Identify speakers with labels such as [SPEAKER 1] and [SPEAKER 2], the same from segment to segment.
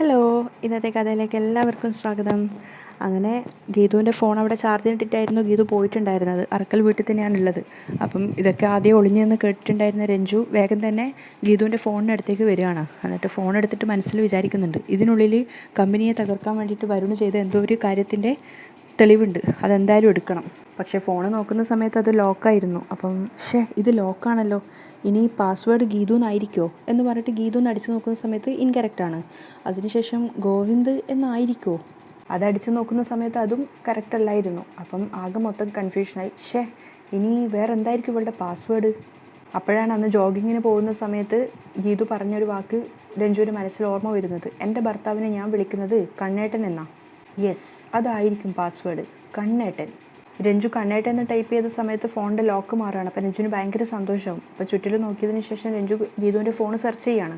[SPEAKER 1] Hello ഇന്നത്തെ കഥയിലേക്ക് എല്ലാവർക്കും സ്വാഗതം. അങ്ങനെ ഗീതുവിന്റെ ഫോൺ അവിടെ ചാർജിന് ഇട്ടിട്ടായിരുന്നു ഗീതു പോയിട്ടുണ്ടായിരുന്നത്. അറക്കൽ വീട്ടിൽ തന്നെയാണ് ഉള്ളത്. അപ്പം ഇതൊക്കെ ആദ്യം ഒളിഞ്ഞു നിന്ന് കേട്ടിട്ടുണ്ടായിരുന്ന രഞ്ജു വേഗം തന്നെ ഗീതുവിന്റെ ഫോണിനടുത്തേക്ക് വരികയാണ്. എന്നിട്ട് ഫോൺ എടുത്തിട്ട് മനസ്സിൽ വിചാരിക്കുന്നുണ്ട്. ഇതിനുള്ളിൽ കമ്പനിയെ തകർക്കാൻ വേണ്ടിയിട്ട് വരുണ് ചെയ്ത എന്തോ ഒരു കാര്യത്തിന്റെ തെളിവുണ്ട്. അതെന്തായാലും എടുക്കണം. പക്ഷേ ഫോൺ നോക്കുന്ന സമയത്ത് അത് ലോക്കായിരുന്നു. അപ്പം ഷേ ഇത് ലോക്കാണല്ലോ. ഇനി പാസ്വേഡ് ഗീതു എന്നായിരിക്കുമോ എന്ന് പറഞ്ഞിട്ട് ഗീതു എന്ന് അടിച്ചു നോക്കുന്ന സമയത്ത് ഇൻകറക്റ്റ് ആണ്. അതിനുശേഷം ഗോവിന്ദ് എന്നായിരിക്കുമോ അതടിച്ച് നോക്കുന്ന സമയത്ത് അതും കറക്റ്റ് അല്ലായിരുന്നു. അപ്പം ആകെ മൊത്തം കൺഫ്യൂഷനായി ഷേ ഇനി വേറെ എന്തായിരിക്കും ഇവളുടെ പാസ്വേഡ്? അപ്പോഴാണ് അന്ന് ജോഗിങ്ങിന് പോകുന്ന സമയത്ത് ഗീതു പറഞ്ഞൊരു വാക്ക് രഞ്ജുവിന്റെ മനസ്സിൽ ഓർമ്മ വരുന്നത്. എന്റെ ഭർത്താവിനെ ഞാൻ വിളിക്കുന്നത് കണ്ണേട്ടൻ എന്നാ. യെസ് അതായിരിക്കും പാസ്വേഡ് കണ്ണേട്ടൻ. രഞ്ജു കണ്ണേട്ടൻ എന്ന് ടൈപ്പ് ചെയ്ത സമയത്ത് ഫോണിന്റെ ലോക്ക് മാറുകയാണ്. അപ്പോൾ രഞ്ജുവിന് ഭയങ്കര സന്തോഷമാവും അപ്പോൾ ചുറ്റിലും നോക്കിയതിന് ശേഷം രഞ്ജു ഗീതുവിന്റെ ഫോൺ സെർച്ച് ചെയ്യാണ്.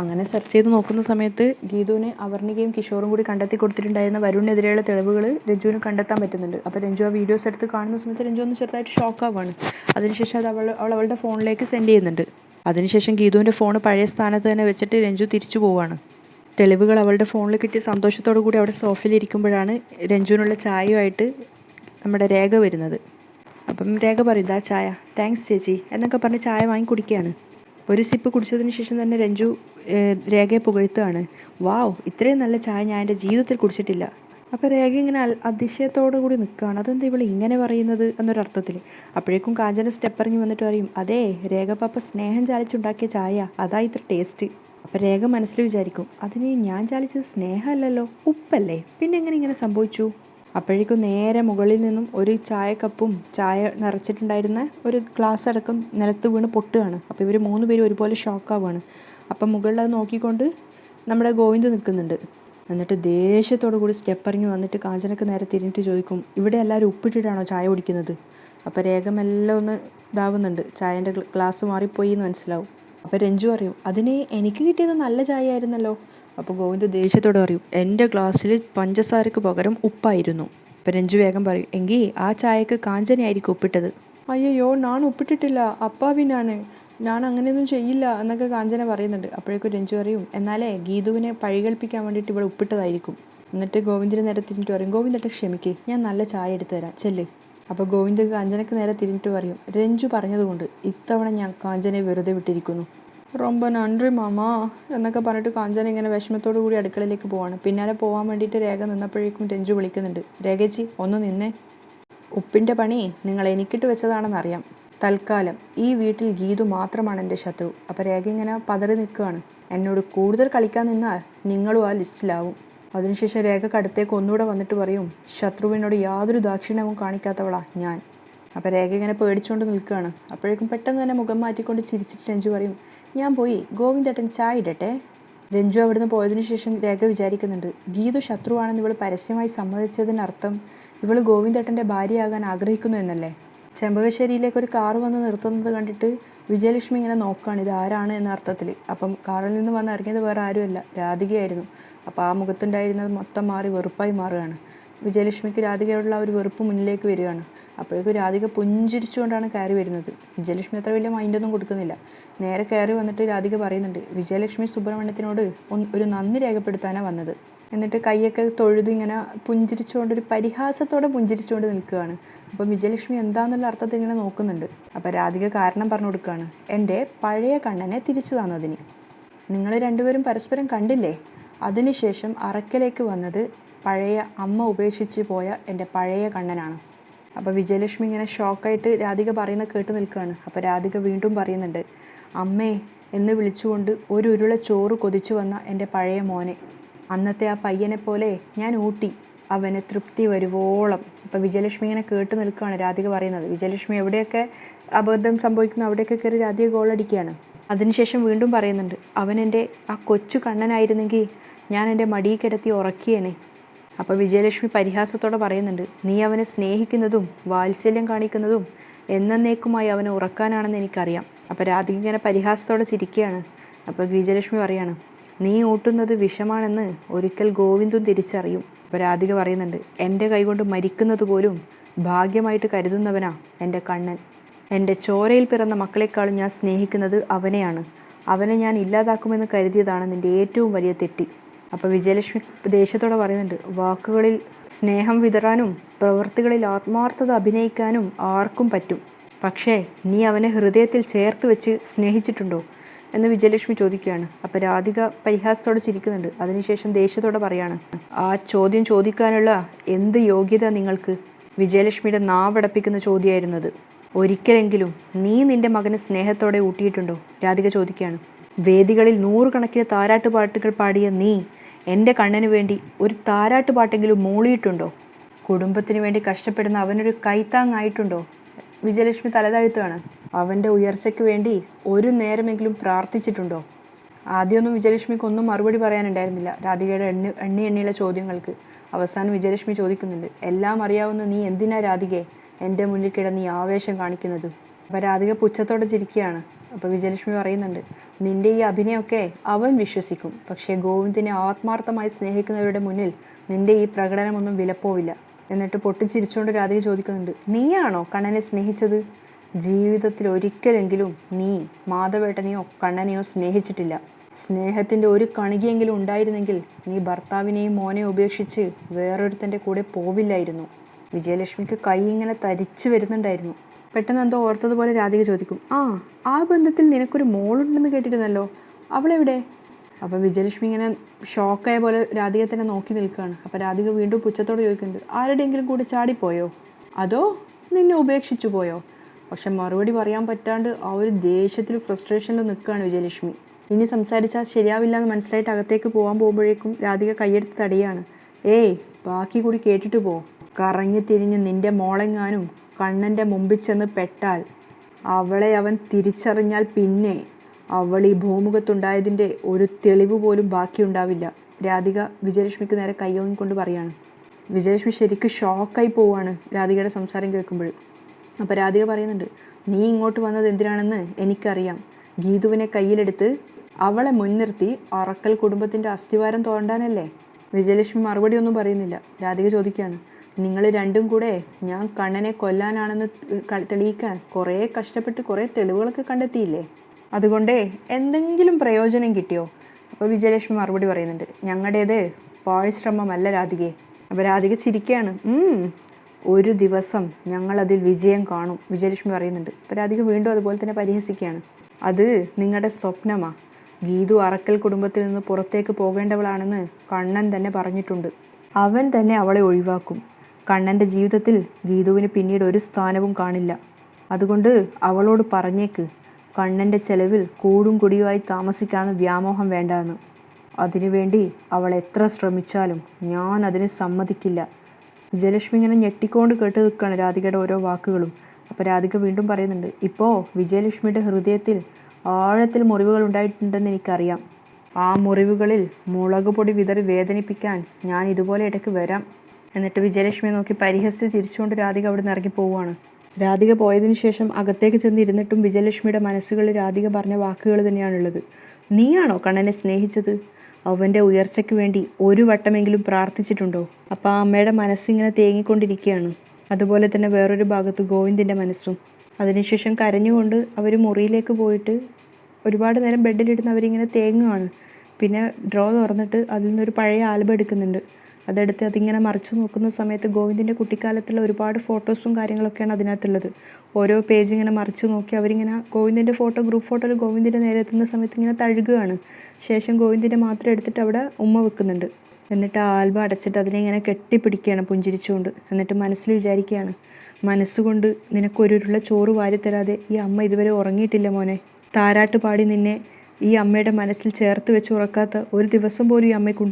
[SPEAKER 1] അങ്ങനെ സെർച്ച് ചെയ്ത് നോക്കുന്ന സമയത്ത് ഗീതുവിന് അവർണികയും കിഷോറും കൂടി കണ്ടെത്തി കൊടുത്തിട്ടുണ്ടായിരുന്ന വരുണിനെതിരെയുള്ള തെളിവുകൾ രഞ്ജുവിന് കണ്ടെത്താൻ പറ്റുന്നുണ്ട്. അപ്പോൾ രഞ്ജു ആ വീഡിയോസ് എടുത്ത് കാണുന്ന സമയത്ത് രഞ്ജു ഒന്ന് ചെറുതായിട്ട് ഷോക്ക് ആവുകയാണ്. അതിനുശേഷം അത് അവൾ അവൾ അവളുടെ ഫോണിലേക്ക് സെൻഡ് ചെയ്യുന്നുണ്ട്. അതിനുശേഷം ഗീതുവിന്റെ ഫോൺ പഴയ സ്ഥാനത്ത് തന്നെ വെച്ചിട്ട് രഞ്ജു തിരിച്ചു പോവുകയാണ്. തെളിവുകൾ അവളുടെ ഫോണിൽ കിട്ടിയ സന്തോഷത്തോടു കൂടി അവിടെ സോഫയിൽ ഇരിക്കുമ്പോഴാണ് രഞ്ജുവിനുള്ള ചായയുമായിട്ട് നമ്മുടെ രേഖ വരുന്നത്. അപ്പം രേഖ പറയും ഇതാ ചായ. താങ്ക്സ് ചേച്ചി. എന്നൊക്കെ പറഞ്ഞ് ചായ വാങ്ങി കുടിക്കുകയാണ്. ഒരു സിപ്പ് കുടിച്ചതിന് ശേഷം തന്നെ രഞ്ജു രേഖയെ പുകഴ്ത്തുകയാണ്. വാവ് ഇത്രയും നല്ല ചായ ഞാൻ എന്റെ ജീവിതത്തിൽ കുടിച്ചിട്ടില്ല. അപ്പോൾ രേഖ ഇങ്ങനെ അതിശയത്തോടു കൂടി നിൽക്കുകയാണ്. അതെന്താ ഇവൾ ഇങ്ങനെ പറയുന്നത്? എന്നൊരർത്ഥത്തിൽ. അപ്പോഴേക്കും കാഞ്ചന സ്റ്റെപ്പ് ഇറങ്ങി വന്നിട്ട് പറയും അതേ രേഖ പാപ്പ സ്നേഹം ചാലിച്ചുണ്ടാക്കിയ ചായ. അതാ ഇത്ര ടേസ്റ്റ്. അപ്പം രേഖ മനസ്സിൽ വിചാരിക്കും അതിന് ഞാൻ ചാലിച്ചത് സ്നേഹമല്ലല്ലോ ഉപ്പല്ലേ? പിന്നെ എങ്ങനെ ഇങ്ങനെ സംഭവിച്ചു? അപ്പോഴേക്കും നേരെ മുകളിൽ നിന്നും ഒരു ചായക്കപ്പും ചായ നിറച്ചിട്ടുണ്ടായിരുന്ന ഒരു ഗ്ലാസ് അടക്കം നിലത്ത് വീണ് പൊട്ടുകയാണ്. അപ്പോൾ ഇവർ മൂന്ന് പേരും ഒരുപോലെ ഷോക്കാവുകയാണ്. അപ്പം മുകളിൽ അത് നോക്കിക്കൊണ്ട് നമ്മുടെ ഗോവിന്ദ് നിൽക്കുന്നുണ്ട്. എന്നിട്ട് ദേഷ്യത്തോടു കൂടി സ്റ്റെപ്പ് ഇറങ്ങി വന്നിട്ട് കാഞ്ചനക്ക് നേരെ തിരിഞ്ഞിട്ട് ചോദിക്കും ഇവിടെ എല്ലാവരും ഉപ്പിട്ടിട്ടാണോ ചായ കുടിക്കുന്നത്? അപ്പോൾ രേഖ മെല്ലെ ഒന്ന് ഇതാവുന്നുണ്ട്. ചായന്റെ ഗ്ലാസ് മാറിപ്പോയി എന്ന് മനസ്സിലാവും. അപ്പോൾ രഞ്ജു പറയും അതിന് എനിക്ക് കിട്ടിയത് നല്ല ചായ ആയിരുന്നല്ലോ അപ്പോൾ ഗോവിന്ദ് ദേഷ്യത്തോടെ പറയും എന്റെ ഗ്ലാസ്സിൽ പഞ്ചസാരക്ക് പകരം ഉപ്പായിരുന്നു. അപ്പോൾ രഞ്ജു വേഗം പറയും എങ്കിൽ ആ ചായക്ക് കാഞ്ചനയായിരിക്കും ഉപ്പിട്ടത്. അയ്യോ ഞാൻ ഉപ്പിട്ടിട്ടില്ല അപ്പാവിനാണ് ഞാൻ അങ്ങനെയൊന്നും ചെയ്യില്ല എന്നൊക്കെ കാഞ്ചന പറയുന്നുണ്ട്. അപ്പോഴേക്കും രഞ്ജു അറിയും എന്നാലേ ഗീതുവിനെ പഴികൽപ്പിക്കാൻ വേണ്ടിയിട്ട് ഇവിടെ ഉപ്പിട്ടതായിരിക്കും. എന്നിട്ട് ഗോവിന്ദിന് നേരെ തിരിഞ്ഞിട്ട് പറയും ഗോവിന്ദട്ടെ ക്ഷമിക്ക് ഞാൻ നല്ല ചായ എടുത്തു തരാം ചെല്ല്. അപ്പോൾ ഗോവിന്ദ് കാഞ്ചനക്ക് നേരെ തിരിഞ്ഞിട്ട് പറയും രഞ്ജു പറഞ്ഞതുകൊണ്ട് ഇത്തവണ ഞാൻ കാഞ്ചനയെ വെറുതെ വിട്ടിരിക്കുന്നു. റൊമ്പ നன்றി മാമ എന്നൊക്കെ പറഞ്ഞിട്ട് കാഞ്ചന ഇങ്ങനെ വിഷമത്തോടു കൂടി അടുക്കളയിലേക്ക് പോവാണ്. പിന്നാലെ പോകാൻ വേണ്ടിയിട്ട് രേഖ നിന്നപ്പോഴേക്കും രഞ്ജു വിളിക്കുന്നുണ്ട് രേഖച്ചി ഒന്ന് നിന്നേ. ഉപ്പിന്റെ പണി നിങ്ങൾ എനിക്കിട്ട് വെച്ചതാണെന്നറിയാം തൽക്കാലം ഈ വീട്ടിൽ ഗീതു മാത്രമാണ് എന്റെ ശത്രു. അപ്പോൾ രേഖ ഇങ്ങനെ പതറി നിൽക്കുകയാണ്. എന്നോട് കൂടുതൽ കളിക്കാൻ നിന്നാൽ നിങ്ങളും ആ ലിസ്റ്റിലാവും. അതിനുശേഷം രേഖക്ക് അടുത്തേക്ക് ഒന്നുകൂടെ വന്നിട്ട് പറയും ശത്രുവിനോട് യാതൊരു ദാക്ഷിണ്യവും കാണിക്കാത്തവളാ ഞാൻ. അപ്പോൾ രേഖ ഇങ്ങനെ പേടിച്ചുകൊണ്ട് നിൽക്കുകയാണ്. അപ്പോഴേക്കും പെട്ടെന്ന് തന്നെ മുഖം മാറ്റിക്കൊണ്ട് ചിരിച്ചിട്ട് രഞ്ജു പറയും ഞാൻ പോയി ഗോവിന്ദേട്ടൻ ചായ ഇടട്ടെ? രഞ്ജു അവിടുന്ന് പോയതിനു ശേഷം രേഖ വിചാരിക്കുന്നുണ്ട് ഗീതു ശത്രുവാണെന്ന് ഇവൾ പരസ്യമായി സമ്മതിച്ചതിനർത്ഥം ഇവൾ ഗോവിന്ദേട്ടന്റെ ഭാര്യയാകാൻ ആഗ്രഹിക്കുന്നു എന്നല്ലേ? ചെമ്പകശ്ശേരിയിലേക്ക് ഒരു കാറ് വന്ന് നിർത്തുന്നത് കണ്ടിട്ട് വിജയലക്ഷ്മി ഇങ്ങനെ നോക്കുകയാണ് ഇത് ആരാണ് എന്ന അർത്ഥത്തിൽ. അപ്പം കാറിൽ നിന്ന് വന്ന് ഇറങ്ങിയത് വേറെ ആരുമല്ല രാധികയായിരുന്നു. അപ്പോൾ ആ മുഖത്തുണ്ടായിരുന്നത് മൊത്തം മാറി വെറുപ്പായി മാറുകയാണ്. വിജയലക്ഷ്മിക്ക് രാധികയോടുള്ള ഒരു വെറുപ്പ് മുന്നിലേക്ക് വരികയാണ്. അപ്പോഴേക്കും രാധിക പുഞ്ചിരിച്ചുകൊണ്ടാണ് കയറി വരുന്നത്. വിജയലക്ഷ്മി അത്ര വലിയ മൈൻഡൊന്നും കൊടുക്കുന്നില്ല. നേരെ കയറി വന്നിട്ട് രാധിക പറയുന്നുണ്ട് വിജയലക്ഷ്മി സുബ്രഹ്മണ്യത്തിനോട് ഒരു നന്ദി രേഖപ്പെടുത്താനാണ് വന്നത്. എന്നിട്ട് കൈയൊക്കെ തൊഴുത് ഇങ്ങനെ പുഞ്ചിരിച്ചുകൊണ്ട് ഒരു പരിഹാസത്തോടെ പുഞ്ചിരിച്ചുകൊണ്ട് നിൽക്കുകയാണ്. അപ്പോൾ വിജയലക്ഷ്മി എന്താണെന്നുള്ള അർത്ഥത്തിൽ ഇങ്ങനെ നോക്കുന്നുണ്ട്. അപ്പോൾ രാധിക കാരണം പറഞ്ഞു കൊടുക്കുകയാണ്. എന്റെ പഴയ കണ്ണനെ തിരിച്ചു തന്നതിന്. നിങ്ങൾ രണ്ടുപേരും പരസ്പരം കണ്ടില്ലേ? അതിനുശേഷം അറക്കലേക്ക് വന്നത് പഴയ അമ്മ ഉപേക്ഷിച്ച് പോയ എന്റെ പഴയ കണ്ണനാണ്. അപ്പോൾ വിജയലക്ഷ്മി ഇങ്ങനെ ഷോക്കായിട്ട് രാധിക പറയുന്ന കേട്ട് നിൽക്കുകയാണ്. അപ്പോൾ രാധിക വീണ്ടും പറയുന്നുണ്ട് അമ്മേ എന്ന് വിളിച്ചുകൊണ്ട് ഒരു ഉരുള ചോറ് കൊതിച്ചു വന്ന എന്റെ പഴയ മോനെ. അന്നത്തെ ആ പയ്യനെ പോലെ ഞാൻ ഊട്ടി. അവന് തൃപ്തി വരുവോളം. അപ്പോൾ വിജയലക്ഷ്മി ഇങ്ങനെ കേട്ട് നിൽക്കുകയാണ് രാധിക പറയുന്നത്. വിജയലക്ഷ്മി എവിടെയൊക്കെ അബദ്ധം സംഭവിക്കുന്നു അവിടെയൊക്കെ കയറി രാധിക ഗോളടിക്കുകയാണ് അതിനുശേഷം വീണ്ടും പറയുന്നുണ്ട് അവൻ എന്റെ ആ കൊച്ചു കണ്ണനായിരുന്നെങ്കിൽ ഞാൻ എന്റെ മടിയിൽ കിടത്തി ഉറക്കിയേനെ. അപ്പോൾ വിജയലക്ഷ്മി പരിഹാസത്തോടെ പറയുന്നുണ്ട് നീ അവനെ സ്നേഹിക്കുന്നതും വാത്സല്യം കാണിക്കുന്നതും എന്നേക്കുമായി അവനെ ഉറക്കാനാണെന്ന് എനിക്കറിയാം. അപ്പോൾ രാധിക ഇങ്ങനെ പരിഹാസത്തോടെ ചിരിക്കുകയാണ്. അപ്പോൾ വിജയലക്ഷ്മി പറയാണ് നീ ഓട്ടുന്നത് വിഷമാണെന്ന് ഒരിക്കൽ ഗോവിന്ദും തിരിച്ചറിയും. രാധിക പറയുന്നുണ്ട് എന്റെ കൈകൊണ്ട് മരിക്കുന്നത് പോലും ഭാഗ്യമായിട്ട് കരുതുന്നവനാ എന്റെ കണ്ണൻ. എന്റെ ചോരയിൽ പിറന്ന മക്കളെക്കാളും ഞാൻ സ്നേഹിക്കുന്നത് അവനെയാണ്. അവനെ ഞാൻ ഇല്ലാതാക്കുമെന്ന് കരുതിയതാണ് നിന്റെ ഏറ്റവും വലിയ തെറ്റി. അപ്പോൾ വിജയലക്ഷ്മി ദേഷ്യത്തോടെ പറയുന്നുണ്ട് വാക്കുകളിൽ സ്നേഹം വിതറാനും പ്രവൃത്തികളിൽ ആത്മാർത്ഥത അഭിനയിക്കാനും ആർക്കും പറ്റും. പക്ഷേ നീ അവനെ ഹൃദയത്തിൽ ചേർത്ത് വെച്ച് സ്നേഹിച്ചിട്ടുണ്ടോ? എന്ന് വിജയലക്ഷ്മി ചോദിക്കുകയാണ്. അപ്പോൾ രാധിക പരിഹാസത്തോടെ ചിരിക്കുന്നുണ്ട്. അതിനുശേഷം ദേഷ്യത്തോടെ പറയാണ് ആ ചോദ്യം ചോദിക്കാനുള്ള എന്ത് യോഗ്യത നിങ്ങൾക്ക്? വിജയലക്ഷ്മിയുടെ നാവടപ്പിക്കുന്ന ചോദ്യമായിരുന്നത് ഒരിക്കലെങ്കിലും നീ നിന്റെ മകനെ സ്നേഹത്തോടെ ഊട്ടിയിട്ടുണ്ടോ? രാധിക ചോദിക്കുകയാണ് വേദികളിൽ നൂറുകണക്കിന് താരാട്ട് പാട്ടുകൾ പാടിയ നീ എന്റെ കണ്ണന് വേണ്ടി ഒരു താരാട്ട് പാട്ടെങ്കിലും മൂളിയിട്ടുണ്ടോ? കുടുംബത്തിന് വേണ്ടി കഷ്ടപ്പെടുന്ന അവനൊരു കൈത്താങ്ങായിട്ടുണ്ടോ? വിജയലക്ഷ്മി തലതാഴ്ത്തുകയാണ്. അവന്റെ ഉയർച്ചയ്ക്ക് വേണ്ടി ഒരു നേരമെങ്കിലും പ്രാർത്ഥിച്ചിട്ടുണ്ടോ? ആദ്യമൊന്നും വിജയലക്ഷ്മിക്ക് ഒന്നും മറുപടി പറയാനുണ്ടായിരുന്നില്ല. രാധികയുടെ എണ്ണി എണ്ണി എണ്ണിയുള്ള ചോദ്യങ്ങൾക്ക് അവസാനം വിജയലക്ഷ്മി ചോദിക്കുന്നുണ്ട്. എല്ലാം അറിയാവുന്ന നീ എന്തിനാ രാധികയെ എന്റെ മുന്നിൽ കിടന്ന് നീ ആവേശം കാണിക്കുന്നത്? അപ്പോൾ രാധിക പുച്ഛത്തോടെ ചിരിക്കുകയാണ്. അപ്പോൾ വിജയലക്ഷ്മി പറയുന്നുണ്ട് നിന്റെ ഈ അഭിനയമൊക്കെ അവൻ വിശ്വസിക്കും. പക്ഷേ ഗോവിന്ദിനെ ആത്മാർത്ഥമായി സ്നേഹിക്കുന്നവരുടെ മുന്നിൽ നിന്റെ ഈ പ്രകടനമൊന്നും വിലപ്പോവില്ല. എന്നിട്ട് പൊട്ടിച്ചിരിച്ചുകൊണ്ട് രാധിക ചോദിക്കുന്നുണ്ട് നീയാണോ കണ്ണനെ സ്നേഹിച്ചത്? ജീവിതത്തിൽ ഒരിക്കലെങ്കിലും നീ മാധവേട്ടനെയോ കണ്ണനെയോ സ്നേഹിച്ചിട്ടില്ല. സ്നേഹത്തിന്റെ ഒരു കണികയെങ്കിലും ഉണ്ടായിരുന്നെങ്കിൽ നീ ഭർത്താവിനെയും മോനെ ഉപേക്ഷിച്ച് വേറൊരുത്തന്റെ കൂടെ പോവില്ലായിരുന്നു. വിജയലക്ഷ്മിക്ക് കൈ ഇങ്ങനെ തരിച്ചു വരുന്നുണ്ടായിരുന്നു. പെട്ടെന്ന് എന്തോ ഓർത്തതുപോലെ രാധിക ചോദിക്കും ആ ആ ബന്ധത്തിൽ നിനക്കൊരു മോളുണ്ടെന്ന് കേട്ടിരുന്നല്ലോ. അവളെവിടെ? അപ്പോൾ വിജയലക്ഷ്മി ഇങ്ങനെ ഷോക്കായ പോലെ രാധിക തന്നെ നോക്കി നിൽക്കുകയാണ്. അപ്പോൾ രാധിക വീണ്ടും പുച്ഛത്തോടെ ചോദിക്കുന്നുണ്ട് ആരുടെയെങ്കിലും കൂടെ ചാടിപ്പോയോ? അതോ നിന്നെ ഉപേക്ഷിച്ചു പോയോ? പക്ഷെ മറുപടി പറയാൻ പറ്റാണ്ട് ആ ഒരു ദേഷ്യത്തിൽ ഫ്രസ്ട്രേഷനിൽ നിൽക്കുകയാണ് വിജയലക്ഷ്മി. ഇനി സംസാരിച്ചാൽ ശരിയാവില്ല എന്ന് മനസ്സിലായിട്ട് അകത്തേക്ക് പോകാൻ പോകുമ്പോഴേക്കും രാധിക കൈയെടുത്ത് തടിയാണ് ഏയ് ബാക്കി കൂടി കേട്ടിട്ട് പോ. കറങ്ങി തിരിഞ്ഞ് നിന്റെ മോളെങ്ങാനും കണ്ണന്റെ മുമ്പിൽ ചെന്ന് പെട്ടാൽ അവളെ അവൻ തിരിച്ചറിഞ്ഞാൽ പിന്നെ അവൾ ഈ ഭൂമുഖത്തുണ്ടായതിന്റെ ഒരു തെളിവ് പോലും ബാക്കിയുണ്ടാവില്ല. രാധിക വിജയലക്ഷ്മിക്ക് നേരെ കൈയോങ്ങിക്കൊണ്ട് പറയാണ്. വിജയലക്ഷ്മി ശരിക്കും ഷോക്കായി പോവാണ് രാധികയുടെ സംസാരം കേൾക്കുമ്പോൾ. അപ്പോൾ രാധിക പറയുന്നുണ്ട് നീ ഇങ്ങോട്ട് വന്നത് എന്തിനാണെന്ന് എനിക്കറിയാം. ഗീതുവിനെ കയ്യിലെടുത്ത് അവളെ മുൻനിർത്തി അറക്കൽ കുടുംബത്തിന്റെ അസ്ഥിവാരം തോണ്ടാനല്ലേ? വിജയലക്ഷ്മി മറുപടി ഒന്നും പറയുന്നില്ല. രാധിക ചോദിക്കുകയാണ് നിങ്ങൾ രണ്ടും കൂടെ ഞാൻ കണ്ണനെ കൊല്ലാനാണെന്ന് തെളിയിക്കാൻ കുറേ കഷ്ടപ്പെട്ട് കുറേ തെളിവുകളൊക്കെ കണ്ടെത്തിയില്ലേ? അതുകൊണ്ടേ എന്തെങ്കിലും പ്രയോജനം കിട്ടിയോ? അപ്പോൾ വിജയലക്ഷ്മി മറുപടി പറയുന്നുണ്ട്. ഞങ്ങളുടേത് പാഴ്ശ്രമമല്ല രാധികയെ അപ്പോൾ രാധിക ചിരിക്കുകയാണ് ഒരു ദിവസം ഞങ്ങളതിൽ വിജയം കാണും. വിജയലക്ഷ്മി പറയുന്നുണ്ട്. അപ്പോൾ രാധിക വീണ്ടും അതുപോലെ തന്നെ പരിഹസിക്കുകയാണ്. അത് നിങ്ങളുടെ സ്വപ്നമാണ് ഗീതു അറക്കൽ കുടുംബത്തിൽ നിന്ന് പുറത്തേക്ക് പോകേണ്ടവളാണെന്ന് കണ്ണൻ തന്നെ പറഞ്ഞിട്ടുണ്ട്. അവൻ തന്നെ അവളെ ഒഴിവാക്കും. കണ്ണന്റെ ജീവിതത്തിൽ ഗീതുവിന് പിന്നീട് ഒരു സ്ഥാനവും കാണില്ല. അതുകൊണ്ട് അവളോട് പറഞ്ഞേക്ക്. കണ്ണന്റെ ചെലവിൽ കൂടും കുടിയുമായി താമസിക്കാമെന്ന് വ്യാമോഹം വേണ്ടാന്ന്. അതിനുവേണ്ടി അവൾ എത്ര ശ്രമിച്ചാലും ഞാൻ അതിന് സമ്മതിക്കില്ല. വിജയലക്ഷ്മി ഇങ്ങനെ ഞെട്ടിക്കൊണ്ട് കേട്ട് നിൽക്കുകയാണ് രാധികയുടെ ഓരോ വാക്കുകളും. അപ്പോൾ രാധിക വീണ്ടും പറയുന്നുണ്ട് ഇപ്പോൾ വിജയലക്ഷ്മിയുടെ ഹൃദയത്തിൽ ആഴത്തിൽ മുറിവുകൾ ഉണ്ടായിട്ടുണ്ടെന്ന് എനിക്കറിയാം. ആ മുറിവുകളിൽ മുളക് പൊടി വിതറി വേദനിപ്പിക്കാൻ ഞാൻ ഇതുപോലെ ഇടയ്ക്ക് വരാം. എന്നിട്ട് വിജയലക്ഷ്മിയെ നോക്കി പരിഹസിച്ച് ചിരിച്ചുകൊണ്ട് രാധിക അവിടെ നിന്ന് ഇറങ്ങി പോവുകയാണ്. രാധിക പോയതിനു ശേഷം അകത്തേക്ക് ചെന്നിരുന്നിട്ടും വിജയലക്ഷ്മിയുടെ മനസ്സുകളിൽ രാധിക പറഞ്ഞ വാക്കുകൾ തന്നെയാണുള്ളത്. നീയാണോ കണ്ണനെ സ്നേഹിച്ചത്? അവന്റെ ഉയർച്ചയ്ക്ക് വേണ്ടി ഒരു വട്ടമെങ്കിലും പ്രാർത്ഥിച്ചിട്ടുണ്ടോ? അപ്പോൾ ആ അമ്മയുടെ മനസ്സിങ്ങനെ തേങ്ങിക്കൊണ്ടിരിക്കുകയാണ്. അതുപോലെ തന്നെ വേറൊരു ഭാഗത്ത് ഗോവിന്ദിന്റെ മനസ്സും. അതിനുശേഷം കരഞ്ഞുകൊണ്ട് അവർ മുറിയിലേക്ക് പോയിട്ട് ഒരുപാട് നേരം ബെഡിലിരുന്ന് അവരിങ്ങനെ തേങ്ങുകയാണ് പിന്നെ ഡ്രോ തുറന്നിട്ട് അതിൽ നിന്നൊരു പഴയ ആൽബം എടുക്കുന്നുണ്ട്. അതെടുത്ത് അതിങ്ങനെ മറിച്ചു നോക്കുന്ന സമയത്ത് ഗോവിന്ദിന്റെ കുട്ടിക്കാലത്തുള്ള ഒരുപാട് ഫോട്ടോസും കാര്യങ്ങളൊക്കെയാണ് അതിനകത്തുള്ളത്. ഓരോ പേജ് ഇങ്ങനെ മറിച്ച് നോക്കി അവരിങ്ങനെ ഗോവിന്ദിന്റെ ഫോട്ടോ ഗ്രൂപ്പ് ഫോട്ടോയിൽ ഗോവിന്ദിന്റെ നേരെ എത്തുന്ന സമയത്ത് ഇങ്ങനെ തഴുകുകയാണ്. ശേഷം ഗോവിന്ദിന്റെ മാത്രം എടുത്തിട്ട് അവിടെ ഉമ്മ വെക്കുന്നുണ്ട്. എന്നിട്ട് ആ ആൽബം അടച്ചിട്ട് അതിനെ ഇങ്ങനെ കെട്ടിപ്പിടിക്കുകയാണ് പുഞ്ചിരിച്ചുകൊണ്ട്. എന്നിട്ട് മനസ്സിൽ വിചാരിക്കുകയാണ് മനസ്സുകൊണ്ട് നിനക്കൊരുള്ള ചോറ് വാരിത്തരാതെ ഈ അമ്മ ഇതുവരെ ഉറങ്ങിയിട്ടില്ല മോനെ. താരാട്ട് പാടി നിന്നെ ഈ അമ്മയുടെ മനസ്സിൽ ചേർത്ത് വെച്ച് ഉറക്കാത്ത ഒരു ദിവസം പോലും ഈ അമ്മയ്ക്ക്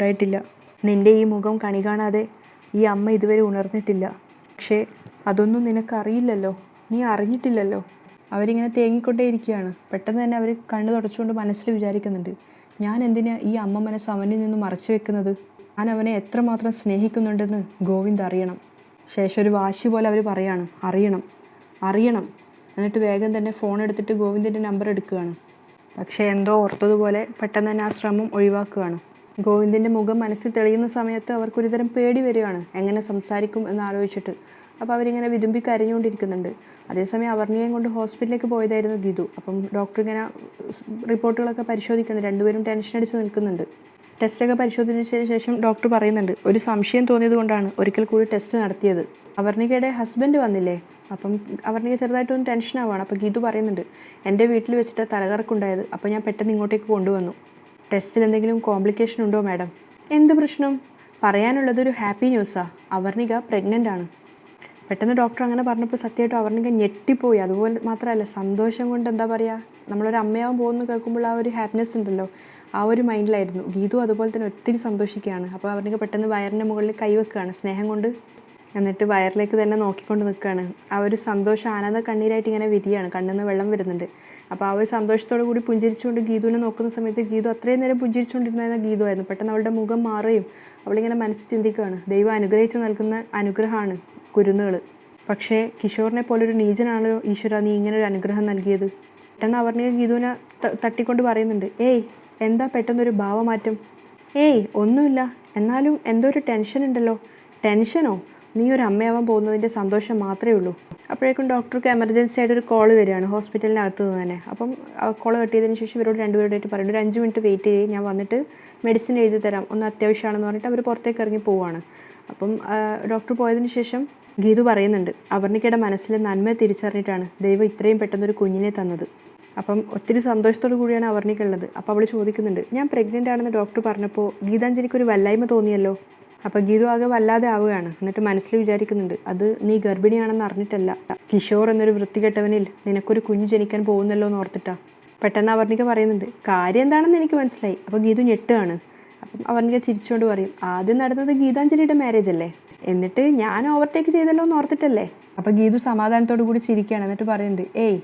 [SPEAKER 1] നിന്റെ ഈ മുഖം കണി കാണാതെ ഈ അമ്മ ഇതുവരെ ഉണർന്നിട്ടില്ല. പക്ഷേ അതൊന്നും നിനക്കറിയില്ലല്ലോ. നീ അറിഞ്ഞിട്ടില്ലല്ലോ. അവരിങ്ങനെ തേങ്ങിക്കൊണ്ടേയിരിക്കുകയാണ്. പെട്ടെന്ന് തന്നെ അവർ കണ്ണു തുടച്ചുകൊണ്ട് മനസ്സിൽ വിചാരിക്കുന്നുണ്ട്. ഞാൻ എന്തിനാ ഈ അമ്മ മനസ്സ് അവനിൽ നിന്ന് മറച്ചു വെക്കുന്നത്? ഞാൻ അവനെ എത്രമാത്രം സ്നേഹിക്കുന്നുണ്ടെന്ന് ഗോവിന്ദ് അറിയണം. ശേഷം ഒരു വാശി പോലെ അവർ പറയാണ് അറിയണം അറിയണം. എന്നിട്ട് വേഗം തന്നെ ഫോൺ എടുത്തിട്ട് ഗോവിന്ദിന്റെ നമ്പർ എടുക്കുകയാണ്. പക്ഷേ എന്തോ ഓർത്തതുപോലെ പെട്ടെന്ന് തന്നെ ആ ശ്രമം ഒഴിവാക്കുകയാണ്. ഗോവിന്ദിന്റെ മുഖം മനസ്സിൽ തെളിയുന്ന സമയത്ത് അവർക്കൊരുതരം പേടി വരികയാണ്. എങ്ങനെ സംസാരിക്കും എന്ന് ആലോചിച്ചിട്ട്. അപ്പോൾ അവരിങ്ങനെ വിതുമ്പി കരഞ്ഞുകൊണ്ടിരിക്കുന്നുണ്ട്. അതേസമയം അവർണിയെയും കൊണ്ട് ഹോസ്പിറ്റലിലേക്ക് പോയതായിരുന്നു ഗീതു. അപ്പം ഡോക്ടർ ഇങ്ങനെ റിപ്പോർട്ടുകളൊക്കെ പരിശോധിക്കണം രണ്ടുപേരും ടെൻഷൻ അടിച്ച് നിൽക്കുന്നുണ്ട്. ടെസ്റ്റൊക്കെ പരിശോധിച്ചതിന് ശേഷം ഡോക്ടർ പറയുന്നുണ്ട് ഒരു സംശയം തോന്നിയത് കൊണ്ടാണ് ഒരിക്കൽ കൂടി ടെസ്റ്റ് നടത്തിയത്. അവർണികയുടെ ഹസ്ബൻഡ് വന്നില്ലേ? അപ്പം അവർണിക ചെറുതായിട്ടൊന്ന് ടെൻഷൻ ആവുകയാണ് അപ്പോൾ ഗീതു പറയുന്നുണ്ട് എന്റെ വീട്ടിൽ വെച്ചിട്ട് തലകറക്കുണ്ടായത്. അപ്പോൾ ഞാൻ പെട്ടെന്ന് ഇങ്ങോട്ടേക്ക് കൊണ്ടുവന്നു. ടെസ്റ്റിൽ എന്തെങ്കിലും കോംപ്ലിക്കേഷൻ ഉണ്ടോ മാഡം എന്ത് പ്രശ്നം? പറയാനുള്ളതൊരു ഹാപ്പി ന്യൂസാണ് അവർണിക പ്രഗ്നന്റ് ആണ്. പെട്ടെന്ന് ഡോക്ടർ അങ്ങനെ പറഞ്ഞപ്പോൾ സത്യമായിട്ടും അവർണിക ഞെട്ടിപ്പോയി. അതുപോലെ മാത്രമല്ല സന്തോഷം കൊണ്ട് എന്താ പറയുക നമ്മളൊരു അമ്മയാവും പോകുന്നു കേൾക്കുമ്പോൾ ആ ഒരു ഹാപ്പിനെസ് ഉണ്ടല്ലോ. ആ ഒരു മൈൻഡിലായിരുന്നു ഗീതു അതുപോലെ തന്നെ ഒത്തിരി സന്തോഷിക്കുകയാണ്. അപ്പോൾ അവർണിക പെട്ടെന്ന് വയറിന്റെ മുകളിൽ കൈവെക്കുകയാണ്. സ്നേഹം കൊണ്ട് എന്നിട്ട് വയറിലേക്ക് തന്നെ നോക്കിക്കൊണ്ട് നിൽക്കുകയാണ്. ആ ഒരു സന്തോഷം ആനന്ദ കണ്ണീരായിട്ട് ഇങ്ങനെ വിരിയാണ്. കണ്ണിൽ നിന്ന് വെള്ളം വരുന്നുണ്ട്. അപ്പോൾ ആ ഒരു സന്തോഷത്തോടു കൂടി പുഞ്ചിരിച്ചുകൊണ്ട് ഗീതുവിനെ നോക്കുന്ന സമയത്ത് ഗീതു അത്രയും നേരം പുഞ്ചിരിച്ചുകൊണ്ടിരുന്ന ഗീതു ആയിരുന്നു. പെട്ടെന്ന് അവളുടെ മുഖം മാറുകയും അവളിങ്ങനെ മനസ്സ് ചിന്തിക്കുകയാണ്. ദൈവം അനുഗ്രഹിച്ച് നൽകുന്ന അനുഗ്രഹമാണ് കുരുന്നുകൾ പക്ഷേ കിഷോറിനെ പോലൊരു നീചനാണല്ലോ ഈശ്വര നീ ഇങ്ങനെ ഒരു അനുഗ്രഹം നൽകിയത്. പെട്ടെന്ന് അവർണിക ഗീതുവിനെ തട്ടിക്കൊണ്ട് പറയുന്നുണ്ട്. ഏയ് എന്താ പെട്ടെന്നൊരു ഭാവമാറ്റം? ഏയ് ഒന്നുമില്ല. എന്നാലും എന്തോ ഒരു ടെൻഷൻ ഉണ്ടല്ലോ ടെൻഷനോ? നീ ഒരു അമ്മയാവാൻ പോകുന്നതിന്റെ സന്തോഷം മാത്രമേ ഉള്ളൂ. അപ്പോഴേക്കും ഡോക്ടർക്ക് എമർജൻസി ആയിട്ട് ഒരു കോൾ വരികയാണ് ഹോസ്പിറ്റലിനകത്ത് നിന്ന് തന്നെ. അപ്പം കോൾ കട്ട് ചെയ്തതിന് ശേഷം ഇവരോട് രണ്ടുപേരോടായിട്ട് പറയുന്നു ഒരു അഞ്ച് മിനിറ്റ് വെയിറ്റ് ചെയ്ത് ഞാൻ വന്നിട്ട് മെഡിസിൻ എഴുതി തരാം. ഒന്ന് അത്യാവശ്യമാണെന്ന് പറഞ്ഞിട്ട് അവർ പുറത്തേക്ക് ഇറങ്ങി പോവുകയാണ് അപ്പം ഡോക്ടർ പോയതിന് ശേഷം ഗീതു പറയുന്നുണ്ട് അവർണിക്കയുടെ മനസ്സിലെ നന്മ തിരിച്ചറിഞ്ഞിട്ടാണ് ദൈവം ഇത്രയും പെട്ടെന്നൊരു കുഞ്ഞിനെ തന്നത്. അപ്പം ഒത്തിരി സന്തോഷത്തോടു കൂടിയാണ് അവർണിക്കുള്ളത്. അപ്പോൾ അവൾ ചോദിക്കുന്നുണ്ട് ഞാൻ പ്രഗ്നന്റ് ആണെന്ന് ഡോക്ടർ പറഞ്ഞപ്പോൾ ഗീതാഞ്ജലിക്ക് ഒരു വല്ലായ്മ തോന്നിയല്ലോ? അപ്പോൾ ഗീതു ആകെ വല്ലാതെ ആവുകയാണ്. എന്നിട്ട് മനസ്സിൽ വിചാരിക്കുന്നുണ്ട് അത് നീ ഗർഭിണിയാണെന്ന് അറിഞ്ഞിട്ടല്ല. കിഷോർ എന്നൊരു വൃത്തികെട്ടവനിൽ നിനക്കൊരു കുഞ്ഞു ജനിക്കാൻ പോകുന്നല്ലോ എന്ന് ഓർത്തിട്ടാ. പെട്ടെന്ന് അവർണിക പറയുന്നുണ്ട് കാര്യം എന്താണെന്ന് എനിക്ക് മനസ്സിലായി. അപ്പോൾ ഗീതു ഞെട്ടുകയാണ്. അപ്പം അവർണിക ചിരിച്ചുകൊണ്ട് പറയും ആദ്യം നടന്നത് ഗീതാഞ്ജലിയുടെ മാരേജ് അല്ലേ? എന്നിട്ട് ഞാൻ ഓവർടേക്ക് ചെയ്തല്ലോ എന്ന് ഓർത്തിട്ടല്ലേ? അപ്പോൾ ഗീതു സമാധാനത്തോടു കൂടി ചിരിക്കുകയാണ്. എന്നിട്ട് പറയുന്നുണ്ട് ഏയ്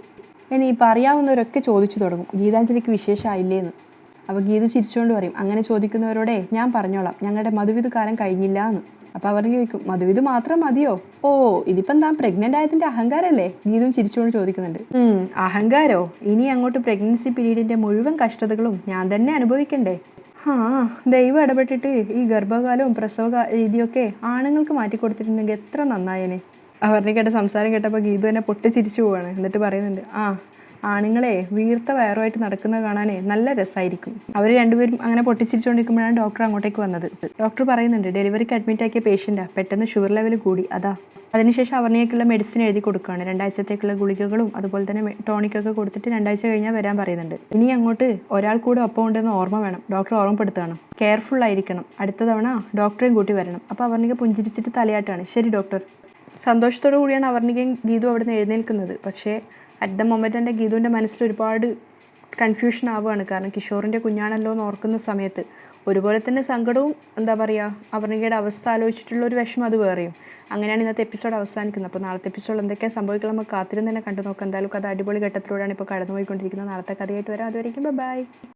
[SPEAKER 1] ഇനി ഇപ്പം അറിയാവുന്നവരൊക്കെ ചോദിച്ചു തുടങ്ങും. ഗീതാഞ്ജലിക്ക് വിശേഷമായില്ലേന്ന്. അപ്പോൾ ഗീതു ചിരിച്ചുകൊണ്ട് പറയും അങ്ങനെ ചോദിക്കുന്നവരോടെ ഞാൻ പറഞ്ഞോളാം. ഞങ്ങളുടെ മധുവിധു കാലം കഴിഞ്ഞില്ല എന്ന് അപ്പോൾ അവർ ചോദിക്കും മധുവിധു മാത്രം മതിയോ? ഓ ഇതിപ്പം താൻ പ്രഗ്നന്റ് ആയതിന്റെ അഹങ്കാരല്ലേ? ഗീതും ചിരിച്ചുകൊണ്ട് ചോദിക്കുന്നുണ്ട്. അഹങ്കാരോ? ഇനി അങ്ങോട്ട് പ്രഗ്നൻസി പീരീഡിന്റെ മുഴുവൻ കഷ്ടതകളും ഞാൻ തന്നെ അനുഭവിക്കണ്ടേ? ആ ദൈവം ഇടപെട്ടിട്ട് ഈ ഗർഭകാലവും പ്രസവ രീതിയൊക്കെ ആണുങ്ങൾക്ക് മാറ്റി കൊടുത്തിട്ടുണ്ടെങ്കിൽ എത്ര നന്നായേനെ. കേട്ട സംസാരം കേട്ടപ്പോൾ ഗീതു എന്നെ പൊട്ടിച്ചിരിച്ചു പോവാണ്. എന്നിട്ട് പറയുന്നുണ്ട് ആ ആണുങ്ങളെ വീർത്ത വയറുമായിട്ട് നടക്കുന്നത് കാണാനേ നല്ല രസമായിരിക്കും അവർ രണ്ടുപേരും അങ്ങനെ പൊട്ടിച്ചിരിച്ചുകൊണ്ടിരിക്കുമ്പോഴാണ് ഡോക്ടർ അങ്ങോട്ടേക്ക് വന്നത്. ഡോക്ടർ പറയുന്നുണ്ട് ഡെലിവറിക്ക് അഡ്മിറ്റ് ആക്കിയ പേഷ്യന്റാ പെട്ടെന്ന് ഷുഗർ ലെവൽ കൂടി അതാ. അതിനുശേഷം അവർണിയേക്കുള്ള മെഡിസിൻ എഴുതി കൊടുക്കുകയാണ്. രണ്ടാഴ്ചത്തേക്കുള്ള ഗുളികകളും അതുപോലെ തന്നെ ടോണിക്കൊക്കെ കൊടുത്തിട്ട് രണ്ടാഴ്ച കഴിഞ്ഞാൽ വരാൻ പറയുന്നുണ്ട്. ഇനി അങ്ങോട്ട് ഒരാൾ കൂടെ ഒപ്പം ഉണ്ടെന്ന് ഓർമ്മ വേണം. ഡോക്ടർ ഓർമ്മപ്പെടുത്തണം. കെയർഫുൾ ആയിരിക്കണം. അടുത്ത തവണ ഡോക്ടറെയും കൂട്ടി വരണം. അപ്പോൾ അവർണിക പുഞ്ചിരിച്ചിട്ട് തലയാട്ടാണ്. ശരി ഡോക്ടർ സന്തോഷത്തോടു കൂടിയാണ് അവർണികയും ഗീതു അവിടെ നിന്ന് എഴുന്നേൽക്കുന്നത്. പക്ഷേ അറ്റ് ദ മൊമെന്റ് എന്റെ ഗീതുവിന്റെ മനസ്സിൽ ഒരുപാട് കൺഫ്യൂഷൻ ആവുകയാണ്. കാരണം കിഷോറിന്റെ കുഞ്ഞാണല്ലോ എന്ന് ഓർക്കുന്ന സമയത്ത് ഒരുപോലെ തന്നെ സങ്കടവും എന്താ പറയുക അവർണികയുടെ അവസ്ഥ ആലോചിച്ചിട്ടുള്ള ഒരു വിഷമം അത് വേറെയും. അങ്ങനെയാണ് ഇന്നത്തെ എപ്പിസോഡ് അവസാനിക്കുന്നത്. അപ്പോൾ നാളത്തെ എപ്പിസോഡ് എന്തൊക്കെയാണ് സംഭവിക്കണം നമുക്ക് കാത്തിരുന്ന് തന്നെ കണ്ടു നോക്കാം. എന്തായാലും കഥ അടിപൊളി ഘട്ടത്തിലൂടെയാണ് ഇപ്പോൾ കടന്നുപോയിക്കൊണ്ടിരിക്കുന്നത്. നാളത്തെ കഥയായിട്ട് വരാം. അതുവരെയും ബൈ